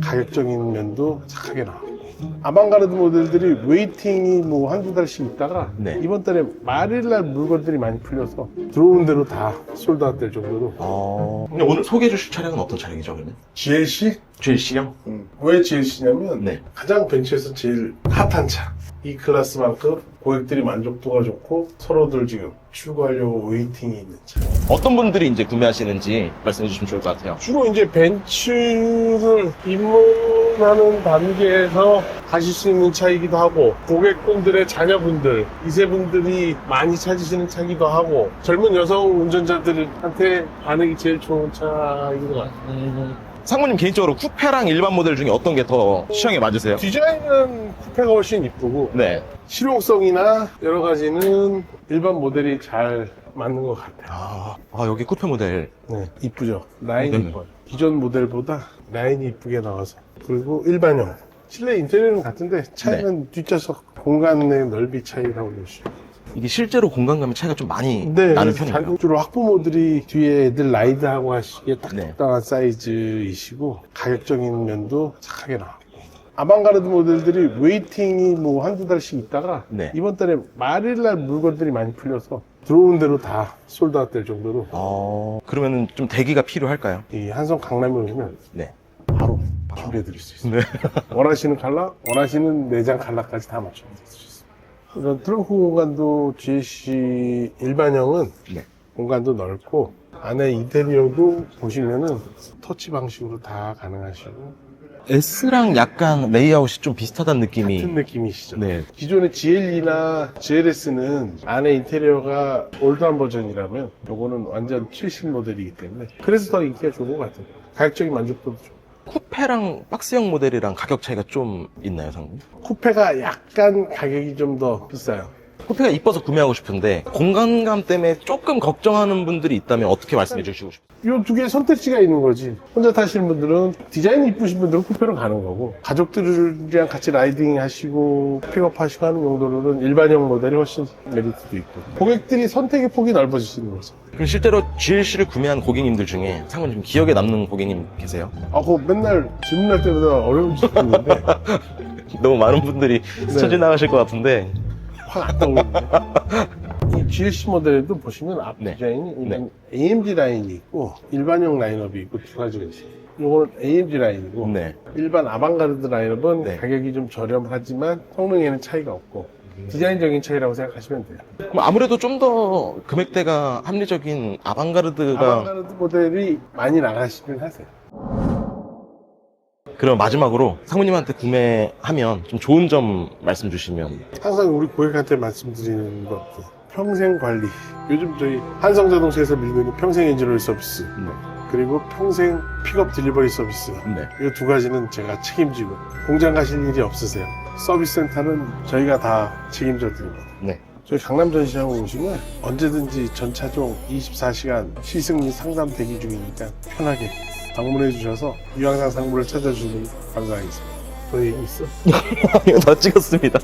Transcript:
가격적인 면도 착하게 나왔고 아방가르드 모델들이 웨이팅이 뭐 한두 달씩 있다가 네. 이번 달에 말일날 물건들이 많이 풀려서 들어오는 대로 다 솔드아웃 될 정도로 어... 근데 오늘 소개해 주실 차량은 어떤 차량이죠, 그러면? GLC? GLC형? 왜 GLC냐면 네. 가장 벤츠에서 제일 핫한 차. 이 클래스만큼 고객들이 만족도가 좋고 서로들 지금 출고하려고 웨이팅이 있는 차. 어떤 분들이 이제 구매하시는지 말씀해 주시면 좋을 것 같아요. 주로 이제 벤츠를 입문하는 단계에서 가실 수 있는 차이기도 하고 고객분들의 자녀분들 이세분들이 많이 찾으시는 차이기도 하고 젊은 여성 운전자들한테 반응이 제일 좋은 차인 것 같아요. 상무님 개인적으로 쿠페랑 일반 모델 중에 어떤 게 더 취향에 맞으세요? 디자인은 쿠페가 훨씬 이쁘고 네. 실용성이나 여러 가지는 일반 모델이 잘 맞는 것 같아요. 아, 아, 여기 쿠페 모델. 네, 이쁘죠. 라인이 네. 이뻐요. 기존 모델보다 라인이 이쁘게 나와서 그리고 일반형. 실내 인테리어는 같은데 차이는 뒷좌석 공간의 넓이 차이라고 보시죠. 이게 실제로 공간감의 차이가 좀 많이 네, 나는 편이에요. 자- 주로 학부모들이 뒤에 애들 라이드하고 하시기에 딱 네. 적당한 사이즈이시고 가격적인 면도 착하게 나왔고 아방가르드 모델들이 웨이팅이 뭐 한두 달씩 있다가 네. 이번 달에 말일날 물건들이 많이 풀려서 들어오는 대로 다 솔드아웃 될 정도로 어, 그러면은 좀 대기가 필요할까요? 이 한성 강남에 오시면 네. 바로 준비해 드릴 수 있어요. 네. 원하시는 컬러, 원하시는 내장 컬러까지 다 맞춰 드릴 수 있습니다. 이런 트렁크 공간도 GC 일반형은 네. 공간도 넓고 안에 인테리어도 보시면은 터치 방식으로 다 가능하시고 S랑 약간 레이아웃이 좀 비슷하다는 느낌이. 같은 느낌이시죠. 네. 기존의 GLE나 GLS는 안에 인테리어가 올드한 버전이라면 요거는 완전 최신 모델이기 때문에 그래서 더 인기가 좋은 것 같아요. 가격적인 만족도도 좋고 쿠페랑 박스형 모델이랑 가격 차이가 좀 있나요, 상무? 쿠페가 약간 가격이 좀 더 비싸요. 쿠페가 이뻐서 구매하고 싶은데 공간감 때문에 조금 걱정하는 분들이 있다면 어떻게 말씀해 주시고 싶어요? 이 두 개의 선택지가 있는 거지. 혼자 타시는 분들은 디자인이 이쁘신 분들은 쿠페로 가는 거고 가족들이랑 같이 라이딩 하시고 픽업하시고 하는 용도로는 일반형 모델이 훨씬 메리트도 있고 고객들이 선택의 폭이 넓어지시는 거죠. 그럼 실제로 GLC를 구매한 고객님들 중에 상무님 기억에 남는 고객님 계세요? 아, 그거 맨날 질문할 때마다 어려운 질문인데 너무 많은 분들이 스쳐 지나가실 것 같은데 확안 떠오르는데. 이 GLC 모델에도 보시면 앞 네. 디자인이 네. AMG 라인이 있고 일반형 라인업이 있고 두 가지가 있어요. 이거는 AMG 라인이고 네. 일반 아방가르드 라인업은 네. 가격이 좀 저렴하지만 성능에는 차이가 없고 디자인적인 차이라고 생각하시면 돼요. 그럼 아무래도 좀 더 금액대가 합리적인 아방가르드가 아방가르드 모델이 많이 나가시긴 하세요. 그럼 마지막으로 상무님한테 구매하면 좀 좋은 점 말씀 주시면 항상 우리 고객한테 말씀드리는 것도 평생 관리. 요즘 저희 한성자동차에서 밀고 있는 평생 엔진오일 서비스 네. 그리고 평생 픽업 딜리버리 서비스 네. 이 두 가지는 제가 책임지고 공장 가실 일이 없으세요. 서비스 센터는 저희가 다 책임져 드립니다. 네. 저희 강남 전시장 오시면 언제든지 전차종 24시간 시승 및 상담 대기 중이니까 편하게 방문해 주셔서 유황상 상무를 찾아주시면 감사하겠습니다. 더 얘기 있어? 다 찍었습니다.